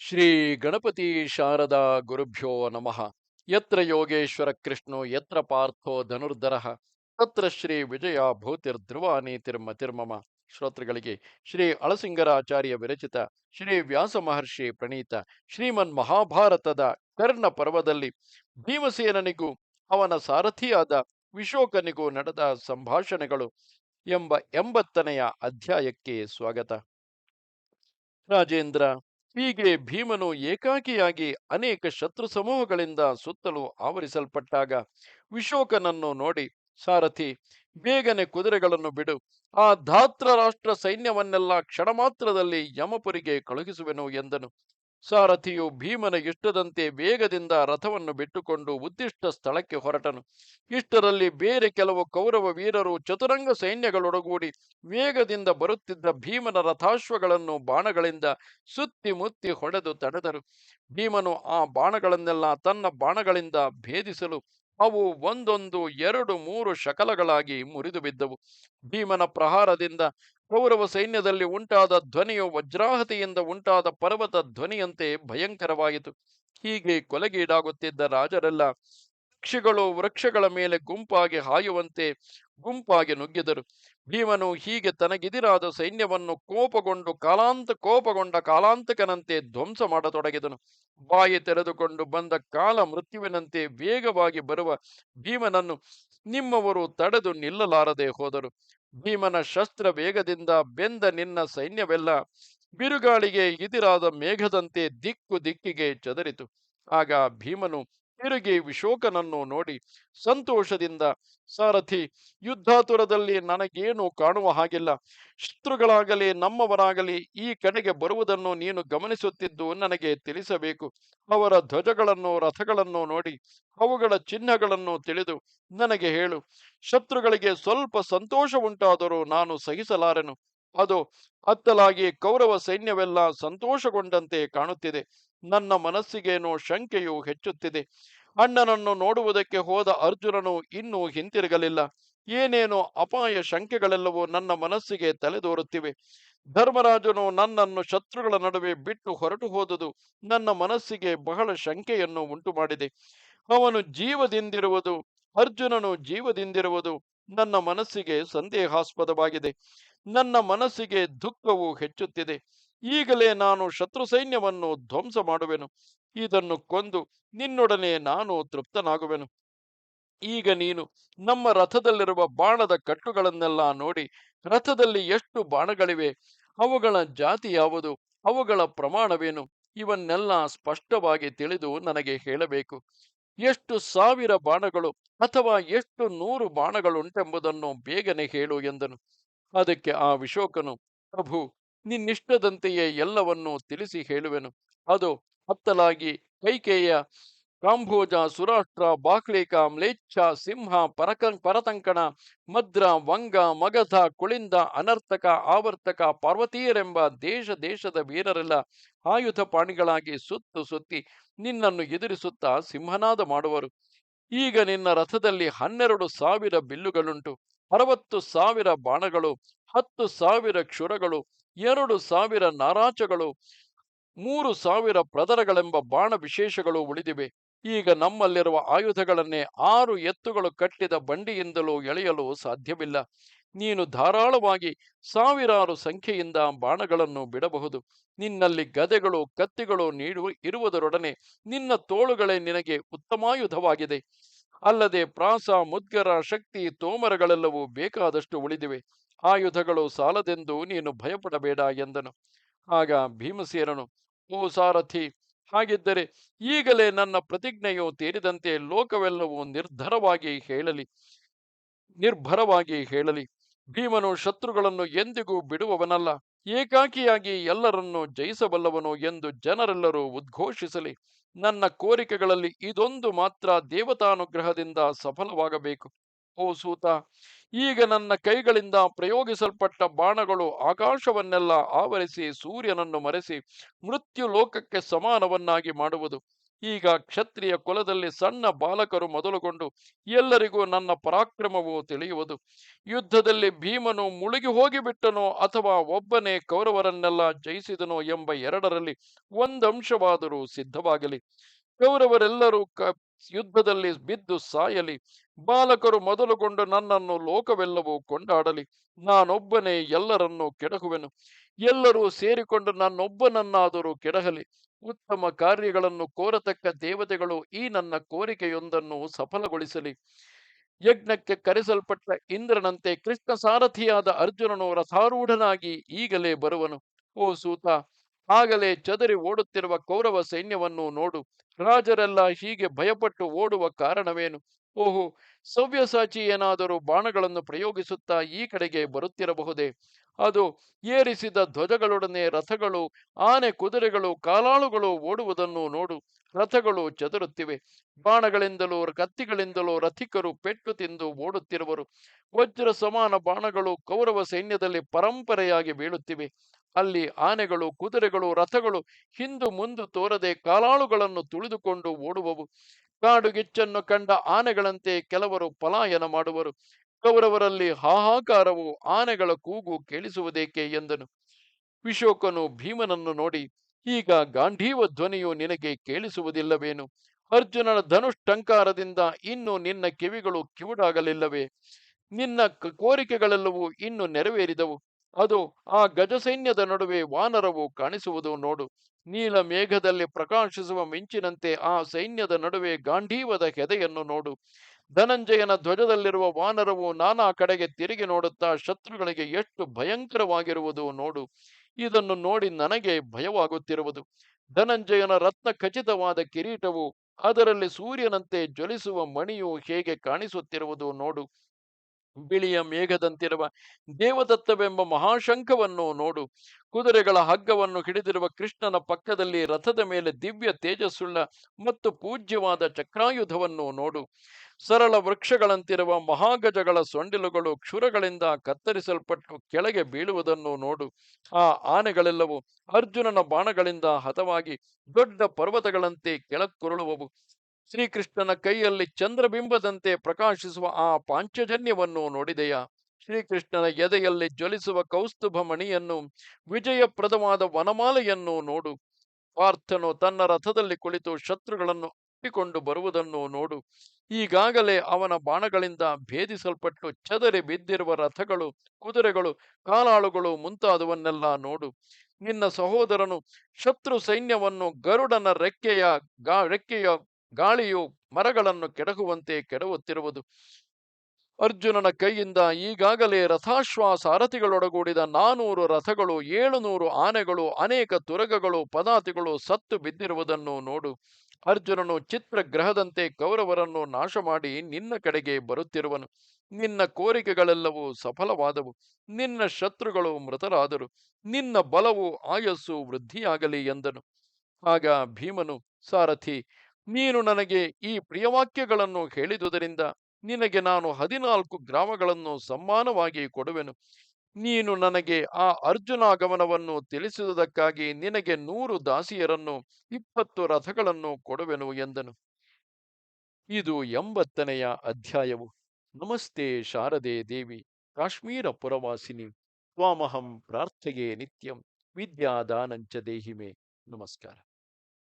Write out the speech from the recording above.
ಶ್ರೀ ಗಣಪತಿ ಶಾರದಾ ಗುರುಭ್ಯೋ ನಮಃ. ಯತ್ರ ಯೋಗೇಶ್ವರ ಕೃಷ್ಣೋ, ಯತ್ರ ಪಾರ್ಥೋ ಧನುರ್ಧರಃ, ತತ್ರ ಶ್ರೀ ವಿಜಯ ಭೂತಿರ್ಧ್ರುವ ನೀತಿರ್ಮತಿರ್ಮಮ ಶ್ರೋತೃಗಳಿಗೆ ಶ್ರೀ ಅಳಸಿಂಗರಾಚಾರ್ಯ ವಿರಚಿತ, ಶ್ರೀ ವ್ಯಾಸ ಮಹರ್ಷಿ ಪ್ರಣೀತ, ಶ್ರೀಮನ್ ಮಹಾಭಾರತದ ಕರ್ಣ ಪರ್ವದಲ್ಲಿ ಭೀಮಸೇನನಿಗೂ, ಅವನ ಸಾರಥಿಯಾದ ವಿಶೋಕನಿಗೂ ನಡೆದ ಸಂಭಾಷಣೆಗಳು ಎಂಬ ಎಂಬತ್ತನೆಯ ಅಧ್ಯಾಯಕ್ಕೆ ಸ್ವಾಗತ. ರಾಜೇಂದ್ರ ಹೀಗೆ ಭೀಮನು ಏಕಾಕಿಯಾಗಿ ಅನೇಕ ಶತ್ರು ಸಮೂಹಗಳಿಂದ ಸುತ್ತಲೂ ಆವರಿಸಲ್ಪಟ್ಟಾಗ ವಿಶೋಕನನ್ನು ನೋಡಿ, ಸಾರಥಿ, ಬೇಗನೆ ಕುದುರೆಗಳನ್ನು ಬಿಡು, ಆ ಧಾತ್ರ ರಾಷ್ಟ್ರ ಸೈನ್ಯವನ್ನೆಲ್ಲ ಕ್ಷಣ ಮಾತ್ರದಲ್ಲಿ ಯಮಪುರಿಗೆ ಕಳುಹಿಸುವೆನು ಎಂದನು. ಸಾರಥಿಯು ಭೀಮನ ಇಷ್ಟದಂತೆ ವೇಗದಿಂದ ರಥವನ್ನು ಬಿಟ್ಟುಕೊಂಡು ಉದ್ದಿಷ್ಟ ಸ್ಥಳಕ್ಕೆ ಹೊರಟನು. ಇಷ್ಟರಲ್ಲಿ ಬೇರೆ ಕೆಲವು ಕೌರವ ವೀರರು ಚತುರಂಗ ಸೈನ್ಯಗಳೊಡಗೂಡಿ ವೇಗದಿಂದ ಬರುತ್ತಿದ್ದ ಭೀಮನ ರಥಾಶ್ವಗಳನ್ನು ಬಾಣಗಳಿಂದ ಸುತ್ತಿ ಮುತ್ತಿ ಹೊಡೆದು ತಡೆದರು. ಭೀಮನು ಆ ಬಾಣಗಳನ್ನೆಲ್ಲ ತನ್ನ ಬಾಣಗಳಿಂದ ಭೇದಿಸಲು ಅವು ಒಂದೊಂದು ಎರಡು ಮೂರು ಶಕಲಗಳಾಗಿ ಮುರಿದು ಬಿದ್ದವು ಭೀಮನ ಪ್ರಹಾರದಿಂದ ಕೌರವ ಸೈನ್ಯದಲ್ಲಿ ಉಂಟಾದ ಧ್ವನಿಯು ವಜ್ರಾಹತೆಯಿಂದ ಉಂಟಾದ ಪರ್ವತ ಧ್ವನಿಯಂತೆ ಭಯಂಕರವಾಯಿತು ಹೀಗೆ ಕೊಲೆಗೀಡಾಗುತ್ತಿದ್ದ ರಾಜರೆಲ್ಲ ಪಕ್ಷಿಗಳು ವೃಕ್ಷಗಳ ಮೇಲೆ ಗುಂಪಾಗಿ ಹಾಯುವಂತೆ ಗುಂಪಾಗಿ ನುಗ್ಗಿದರು. ಭೀಮನು ಹೀಗೆ ತನಗಿದಿರಾದ ಸೈನ್ಯವನ್ನು ಕೋಪಗೊಂಡು ಕಾಲಾಂತ ಕೋಪಗೊಂಡ ಕಾಲಾಂತಕನಂತೆ ಧ್ವಂಸ ಮಾಡತೊಡಗಿದನು. ಬಾಯಿ ತೆರೆದುಕೊಂಡು ಬಂದ ಕಾಲ ಮೃತ್ಯುವಿನಂತೆ ವೇಗವಾಗಿ ಬರುವ ಭೀಮನನ್ನು ನಿಮ್ಮವರು ತಡೆದು ನಿಲ್ಲಲಾರದೆ ಹೋದರು. ಭೀಮನ ಶಸ್ತ್ರ ವೇಗದಿಂದ ಬೆಂದ ನಿನ್ನ ಸೈನ್ಯವೆಲ್ಲ ಬಿರುಗಾಳಿಗೆ ಇದಿರಾದ ಮೇಘದಂತೆ ದಿಕ್ಕು ದಿಕ್ಕಿಗೆ ಚದರಿತು. ಆಗ ಭೀಮನು ತಿರುಗಿ ವಿಶೋಕನನ್ನು ನೋಡಿ ಸಂತೋಷದಿಂದ, ಸಾರಥಿ, ಯುದ್ಧಾತುರದಲ್ಲಿ ನನಗೇನು ಕಾಣುವ ಹಾಗಿಲ್ಲ. ಶತ್ರುಗಳಾಗಲಿ, ನಮ್ಮವರಾಗಲಿ ಈ ಕಡೆಗೆ ಬರುವುದನ್ನು ನೀನು ಗಮನಿಸುತ್ತಿದ್ದು ನನಗೆ ತಿಳಿಸಬೇಕು. ಅವರ ಧ್ವಜಗಳನ್ನು, ರಥಗಳನ್ನು ನೋಡಿ, ಅವುಗಳ ಚಿಹ್ನೆಗಳನ್ನು ತಿಳಿದು ನನಗೆ ಹೇಳು. ಶತ್ರುಗಳಿಗೆ ಸ್ವಲ್ಪ ಸಂತೋಷ ಉಂಟಾದರೂ ನಾನು ಸಹಿಸಲಾರೆನು. ಅದು ಅತ್ತಲಾಗಿ ಕೌರವ ಸೈನ್ಯವೆಲ್ಲ ಸಂತೋಷಗೊಂಡಂತೆ ಕಾಣುತ್ತಿದೆ. ನನ್ನ ಮನಸ್ಸಿಗೇನೋ ಶಂಕೆಯು ಹೆಚ್ಚುತ್ತಿದೆ. ಅಣ್ಣನನ್ನು ನೋಡುವುದಕ್ಕೆ ಹೋದ ಅರ್ಜುನನು ಇನ್ನೂ ಹಿಂತಿರುಗಲಿಲ್ಲ. ಏನೇನೋ ಅಪಾಯ ಶಂಕೆಗಳೆಲ್ಲವೂ ನನ್ನ ಮನಸ್ಸಿಗೆ ತಲೆದೋರುತ್ತಿವೆ. ಧರ್ಮರಾಜನು ನನ್ನನ್ನು ಶತ್ರುಗಳ ನಡುವೆ ಬಿಟ್ಟು ಹೊರಟು ಹೋದುದು ನನ್ನ ಮನಸ್ಸಿಗೆ ಬಹಳ ಶಂಕೆಯನ್ನು ಉಂಟು ಮಾಡಿದೆ ಅವನು ಜೀವದಿಂದಿರುವುದು, ಅರ್ಜುನನು ಜೀವದಿಂದಿರುವುದು ನನ್ನ ಮನಸ್ಸಿಗೆ ಸಂದೇಹಾಸ್ಪದವಾಗಿದೆ. ನನ್ನ ಮನಸ್ಸಿಗೆ ದುಃಖವು ಹೆಚ್ಚುತ್ತಿದೆ. ಈಗಲೇ ನಾನು ಶತ್ರು ಸೈನ್ಯವನ್ನು ಧ್ವಂಸ ಮಾಡುವೆನು. ಇದನ್ನು ಕೊಂದು ನಿನ್ನೊಡನೆ ನಾನು ತೃಪ್ತನಾಗುವೆನು. ಈಗ ನೀನು ನಮ್ಮ ರಥದಲ್ಲಿರುವ ಬಾಣದ ಕಟ್ಟುಗಳನ್ನೆಲ್ಲ ನೋಡಿ, ರಥದಲ್ಲಿ ಎಷ್ಟು ಬಾಣಗಳಿವೆ, ಅವುಗಳ ಜಾತಿ ಯಾವುದು, ಅವುಗಳ ಪ್ರಮಾಣವೇನು, ಇವನ್ನೆಲ್ಲ ಸ್ಪಷ್ಟವಾಗಿ ತಿಳಿದು ನನಗೆ ಹೇಳಬೇಕು. ಎಷ್ಟು ಸಾವಿರ ಬಾಣಗಳು ಅಥವಾ ಎಷ್ಟು ನೂರು ಬಾಣಗಳುಂಟೆಂಬುದನ್ನು ಬೇಗನೆ ಹೇಳು ಎಂದನು. ಅದಕ್ಕೆ ಆ ವಿಶೋಕನು, ಪ್ರಭು ನಿನ್ನಿಷ್ಟದಂತೆಯೇ ಎಲ್ಲವನ್ನೂ ತಿಳಿಸಿ ಹೇಳುವೆನು. ಅದು ಹತ್ತಲಾಗಿ ಕೈಕೇಯ, ಕಾಂಭೋಜ, ಸುರಾಷ್ಟ್ರ, ಬಾಕ್ಲೇಕ, ಮ್ಲೇಚ್ಛ, ಸಿಂಹ, ಪರಕ, ಪರತಂಕಣ, ಮದ್ರ, ವಂಗ, ಮಗಧ, ಕುಳಿಂದ ಅನರ್ತಕ ಆವರ್ತಕ, ಪಾರ್ವತೀಯರೆಂಬ ದೇಶ ದೇಶದ ವೀರರೆಲ್ಲ ಆಯುಧ ಪಾಣಿಗಳಾಗಿ ಸುತ್ತು ಸುತ್ತಿ ನಿನ್ನನ್ನು ಎದುರಿಸುತ್ತಾ ಸಿಂಹನಾದ ಮಾಡುವರು. ಈಗ ನಿನ್ನ ರಥದಲ್ಲಿ ಹನ್ನೆರಡು ಸಾವಿರ ಬಿಲ್ಲುಗಳುಂಟು. ಅರವತ್ತು ಸಾವಿರ ಬಾಣಗಳು, ಹತ್ತು ಸಾವಿರ ಕ್ಷುರಗಳು ಎರಡು ಸಾವಿರ ನಾರಾಚಗಳು ಮೂರು ಸಾವಿರ ಪ್ರದರಗಳೆಂಬ ಬಾಣ ವಿಶೇಷಗಳು ಉಳಿದಿವೆ. ಈಗ ನಮ್ಮಲ್ಲಿರುವ ಆಯುಧಗಳನ್ನೇ ಆರು ಎತ್ತುಗಳು ಕಟ್ಟಿದ ಬಂಡಿಯಿಂದಲೂ ಎಳೆಯಲು ಸಾಧ್ಯವಿಲ್ಲ. ನೀನು ಧಾರಾಳವಾಗಿ ಸಾವಿರಾರು ಸಂಖ್ಯೆಯಿಂದ ಬಾಣಗಳನ್ನು ಬಿಡಬಹುದು. ನಿನ್ನಲ್ಲಿ ಗದೆಗಳು, ಕತ್ತಿಗಳು ನೀಡುವ ಇರುವುದರೊಡನೆ ನಿನ್ನ ತೋಳುಗಳೇ ನಿನಗೆ ಉತ್ತಮಾಯುಧವಾಗಿದೆ. ಅಲ್ಲದೆ ಪ್ರಾಸ, ಮುದ್ಗರ, ಶಕ್ತಿ, ತೋಮರಗಳೆಲ್ಲವೂ ಬೇಕಾದಷ್ಟು ಉಳಿದಿವೆ. ಆಯುಧಗಳು ಸಾಲದೆಂದು ನೀನು ಭಯಪಡಬೇಡ ಎಂದನು. ಆಗ ಭೀಮಸೇನನು, ಓ ಸಾರಥಿ, ಹಾಗಿದ್ದರೆ ಈಗಲೇ ನನ್ನ ಪ್ರತಿಜ್ಞೆಯು ತೀರಿದಂತೆ ಲೋಕವೆಲ್ಲವೂ ನಿರ್ಧರವಾಗಿ ಹೇಳಲಿ, ನಿರ್ಭರವಾಗಿ ಹೇಳಲಿ. ಭೀಮನು ಶತ್ರುಗಳನ್ನು ಎಂದಿಗೂ ಬಿಡುವವನಲ್ಲ, ಏಕಾಕಿಯಾಗಿ ಎಲ್ಲರನ್ನೂ ಜಯಿಸಬಲ್ಲವನು ಎಂದು ಜನರೆಲ್ಲರೂ ಉದ್ಘೋಷಿಸಲಿ. ನನ್ನ ಕೋರಿಕೆಗಳಲ್ಲಿ ಇದೊಂದು ಮಾತ್ರ ದೇವತಾನುಗ್ರಹದಿಂದ ಸಫಲವಾಗಬೇಕು. ಓ ಸೂತ ಈಗ ನನ್ನ ಕೈಗಳಿಂದ ಪ್ರಯೋಗಿಸಲ್ಪಟ್ಟ ಬಾಣಗಳು ಆಕಾಶವನ್ನೆಲ್ಲ ಆವರಿಸಿ ಸೂರ್ಯನನ್ನು ಮರೆಸಿ ಮೃತ್ಯು ಲೋಕಕ್ಕೆ ಸಮಾನವನ್ನಾಗಿ ಮಾಡುವುದು. ಈಗ ಕ್ಷತ್ರಿಯ ಕುಲದಲ್ಲಿ ಸಣ್ಣ ಬಾಲಕರು ಮೊದಲುಗೊಂಡು ಎಲ್ಲರಿಗೂ ನನ್ನ ಪರಾಕ್ರಮವು ತಿಳಿಯುವುದು. ಯುದ್ಧದಲ್ಲಿ ಭೀಮನು ಮುಳುಗಿ ಹೋಗಿಬಿಟ್ಟನೋ ಅಥವಾ ಒಬ್ಬನೇ ಕೌರವರನ್ನೆಲ್ಲ ಜಯಿಸಿದನೋ ಎಂಬ ಎರಡರಲ್ಲಿ ಒಂದಂಶವಾದರೂ ಸಿದ್ಧವಾಗಲಿ. ಕೌರವರೆಲ್ಲರೂ ಯುದ್ಧದಲ್ಲಿ ಬಿದ್ದು ಸಾಯಲಿ. ಬಾಲಕರು ಮೊದಲುಗೊಂಡು ನನ್ನನ್ನು ಲೋಕವೆಲ್ಲವೂ ಕೊಂಡಾಡಲಿ. ನಾನೊಬ್ಬನೇ ಎಲ್ಲರನ್ನೂ ಕೆಡಹುವೆನು. ಎಲ್ಲರೂ ಸೇರಿಕೊಂಡು ನನ್ನೊಬ್ಬನನ್ನಾದರೂ ಕೆಡಹಲಿ. ಉತ್ತಮ ಕಾರ್ಯಗಳನ್ನು ಕೋರತಕ್ಕ ದೇವತೆಗಳು ಈ ನನ್ನ ಕೋರಿಕೆಯೊಂದನ್ನು ಸಫಲಗೊಳಿಸಲಿ. ಯಜ್ಞಕ್ಕೆ ಕರೆಸಲ್ಪಟ್ಟ ಇಂದ್ರನಂತೆ ಕೃಷ್ಣ ಸಾರಥಿಯಾದ ಅರ್ಜುನನು ರಥಾರೂಢನಾಗಿ ಈಗಲೇ ಬರುವನು. ಓ ಸೂತ ಆಗಲೇ ಚದರಿ ಓಡುತ್ತಿರುವ ಕೌರವ ಸೈನ್ಯವನ್ನು ನೋಡು. ರಾಜರೆಲ್ಲ ಹೀಗೆ ಭಯಪಟ್ಟು ಓಡುವ ಕಾರಣವೇನು? ಓಹೋ, ಸವ್ಯಸಾಚಿ ಏನಾದರೂ ಬಾಣಗಳನ್ನು ಪ್ರಯೋಗಿಸುತ್ತಾ ಈ ಕಡೆಗೆ ಬರುತ್ತಿರಬಹುದೇ? ಅದು ಏರಿಸಿದ ಧ್ವಜಗಳೊಡನೆ ರಥಗಳು, ಆನೆ ಕುದುರೆಗಳು, ಕಾಲಾಳುಗಳು ಓಡುವುದನ್ನು ನೋಡು. ರಥಗಳು ಚದುರುತ್ತಿವೆ. ಬಾಣಗಳಿಂದಲೂ ಕತ್ತಿಗಳಿಂದಲೂ ರಥಿಕರು ಪೆಟ್ಟು ತಿಂದು ಓಡುತ್ತಿರುವರು. ವಜ್ರ ಸಮಾನ ಬಾಣಗಳು ಕೌರವ ಸೈನ್ಯದಲ್ಲಿ ಪರಂಪರೆಯಾಗಿ ಬೀಳುತ್ತಿವೆ. ಅಲ್ಲಿ ಆನೆಗಳು, ಕುದುರೆಗಳು, ರಥಗಳು ಹಿಂದು ಮುಂದು ತೋರದೆ ಕಾಲಾಳುಗಳನ್ನು ತುಳಿದುಕೊಂಡು ಓಡುವವು. ಕಾಡುಗಿಚ್ಚನ್ನು ಕಂಡ ಆನೆಗಳಂತೆ ಕೆಲವರು ಪಲಾಯನ ಮಾಡುವರು. ಕೌರವರಲ್ಲಿ ಹಾಹಾಕಾರವು ಆನೆಗಳ ಕೂಗು ಕೇಳಿಸುವುದೇಕೆ ಎಂದನು. ವಿಶೋಕನು ಭೀಮನನ್ನು ನೋಡಿ ಈಗ ಗಾಂಧೀವ ಧ್ವನಿಯು ನಿನಗೆ ಕೇಳಿಸುವುದಿಲ್ಲವೇನು? ಅರ್ಜುನನ ಧನುಷ್ಟಂಕಾರದಿಂದ ಇನ್ನು ನಿನ್ನ ಕಿವಿಗಳು ಕಿವುಡಾಗಲಿಲ್ಲವೇ? ನಿನ್ನ ಕೋರಿಕೆಗಳೆಲ್ಲವೂ ಇನ್ನು ನೆರವೇರಿದವು. ಅದು ಆ ಗಜಸೈನ್ಯದ ನಡುವೆ ವಾನರವು ಕಾಣಿಸುವುದು ನೋಡು. ನೀಲ ಮೇಘದಲ್ಲಿ ಪ್ರಕಾಶಿಸುವ ಮಿಂಚಿನಂತೆ ಆ ಸೈನ್ಯದ ನಡುವೆ ಗಾಂಧೀವದ ಹೆದೆಯನ್ನು ನೋಡು. ಧನಂಜಯನ ಧ್ವಜದಲ್ಲಿರುವ ವಾನರವು ನಾನಾ ಕಡೆಗೆ ತಿರುಗಿ ನೋಡುತ್ತಾ ಶತ್ರುಗಳಿಗೆ ಎಷ್ಟು ಭಯಂಕರವಾಗಿರುವುದು ನೋಡು. ಇದನ್ನು ನೋಡಿ ನನಗೆ ಭಯವಾಗುತ್ತಿರುವುದು. ಧನಂಜಯನ ರತ್ನ ಖಚಿತವಾದ ಕಿರೀಟವು ಅದರಲ್ಲಿ ಸೂರ್ಯನಂತೆ ಜ್ವಲಿಸುವ ಮಣಿಯು ಹೇಗೆ ಕಾಣಿಸುತ್ತಿರುವುದು ನೋಡು. ಬಿಳಿಯ ಮೇಘದಂತಿರುವ ದೇವದತ್ತವೆಂಬ ಮಹಾಶಂಖವನ್ನು ನೋಡು. ಕುದುರೆಗಳ ಹಗ್ಗವನ್ನು ಹಿಡಿದಿರುವ ಕೃಷ್ಣನ ಪಕ್ಕದಲ್ಲಿ ರಥದ ಮೇಲೆ ದಿವ್ಯ ತೇಜಸ್ಸುಳ್ಳ ಮತ್ತು ಪೂಜ್ಯವಾದ ಚಕ್ರಾಯುಧವನ್ನು ನೋಡು. ಸರಳ ವೃಕ್ಷಗಳಂತಿರುವ ಮಹಾಗಜಗಳ ಸೊಂಡಿಲುಗಳು ಕ್ಷುರಗಳಿಂದ ಕತ್ತರಿಸಲ್ಪಟ್ಟು ಕೆಳಗೆ ಬೀಳುವುದನ್ನು ನೋಡು. ಆ ಆನೆಗಳೆಲ್ಲವೂ ಅರ್ಜುನನ ಬಾಣಗಳಿಂದ ಹತವಾಗಿ ದೊಡ್ಡ ಪರ್ವತಗಳಂತೆ ಕೆಳಕ್ಕುರುಳುವವು. ಶ್ರೀಕೃಷ್ಣನ ಕೈಯಲ್ಲಿ ಚಂದ್ರಬಿಂಬದಂತೆ ಪ್ರಕಾಶಿಸುವ ಆ ಪಾಂಚಜನ್ಯವನ್ನು ನೋಡಿದೆಯಾ? ಶ್ರೀಕೃಷ್ಣನ ಎದೆಯಲ್ಲಿ ಜ್ವಲಿಸುವ ಕೌಸ್ತುಭ ಮಣಿಯನ್ನು ವಿಜಯಪ್ರದವಾದ ವನಮಾಲೆಯನ್ನು ನೋಡು. ಪಾರ್ಥನು ತನ್ನ ರಥದಲ್ಲಿ ಕುಳಿತು ಶತ್ರುಗಳನ್ನು ಅಪ್ಪಿಕೊಂಡು ಬರುವುದನ್ನು ನೋಡು. ಈಗಾಗಲೇ ಅವನ ಬಾಣಗಳಿಂದ ಭೇದಿಸಲ್ಪಟ್ಟು ಚದರಿ ಬಿದ್ದಿರುವ ರಥಗಳು, ಕುದುರೆಗಳು, ಕಾಲಾಳುಗಳು ಮುಂತಾದವನ್ನೆಲ್ಲ ನೋಡು. ನಿನ್ನ ಸಹೋದರನು ಶತ್ರು ಸೈನ್ಯವನ್ನು ಗರುಡನ ರೆಕ್ಕೆಯ ಗಾ, ರೆಕ್ಕೆಯ ಗಾಳಿಯು ಮರಗಳನ್ನು ಕೆಡಹುವಂತೆ ಕೆಡವುತ್ತಿರುವುದು. ಅರ್ಜುನನ ಕೈಯಿಂದ ಈಗಾಗಲೇ ರಥಾಶ್ವ ಸಾರಥಿಗಳೊಡಗೂಡಿದ ನಾನೂರು ರಥಗಳು, ಏಳುನೂರು ಆನೆಗಳು, ಅನೇಕ ತುರಗಗಳು, ಪದಾತಿಗಳು ಸತ್ತು ಬಿದ್ದಿರುವುದನ್ನು ನೋಡು. ಅರ್ಜುನನು ಚಿತ್ರಗ್ರಹದಂತೆ ಕೌರವರನ್ನು ನಾಶ ಮಾಡಿ ನಿನ್ನ ಕಡೆಗೆ ಬರುತ್ತಿರುವನು. ನಿನ್ನ ಕೋರಿಕೆಗಳೆಲ್ಲವೂ ಸಫಲವಾದವು. ನಿನ್ನ ಶತ್ರುಗಳು ಮೃತರಾದರು. ನಿನ್ನ ಬಲವು, ಆಯಸ್ಸು ವೃದ್ಧಿಯಾಗಲಿ ಎಂದನು. ಆಗ ಭೀಮನು, ಸಾರಥಿ ನೀನು ನನಗೆ ಈ ಪ್ರಿಯವಾಕ್ಯಗಳನ್ನು ಹೇಳಿದುದರಿಂದ ನಿನಗೆ ನಾನು ಹದಿನಾಲ್ಕು ಗ್ರಾಮಗಳನ್ನು ಸಮ್ಮಾನವಾಗಿ ಕೊಡುವೆನು. ನೀನು ನನಗೆ ಆ ಅರ್ಜುನಾಗಮನವನ್ನು ತಿಳಿಸಿದುದಕ್ಕಾಗಿ ನಿನಗೆ ನೂರು ದಾಸಿಯರನ್ನು, ಇಪ್ಪತ್ತು ರಥಗಳನ್ನು ಕೊಡುವೆನು ಎಂದನು. ಇದು ಎಂಬತ್ತನೆಯ ಅಧ್ಯಾಯವು. ನಮಸ್ತೆ ಶಾರದೆ ದೇವಿ, ಕಾಶ್ಮೀರ ಪುರವಾಸಿನಿ, ತ್ವಾಮಹಂ ಪ್ರಾರ್ಥೆಯೇ ನಿತ್ಯಂ, ವಿದ್ಯಾದಾನಂಚ ದೇಹಿಮೆ. ನಮಸ್ಕಾರ.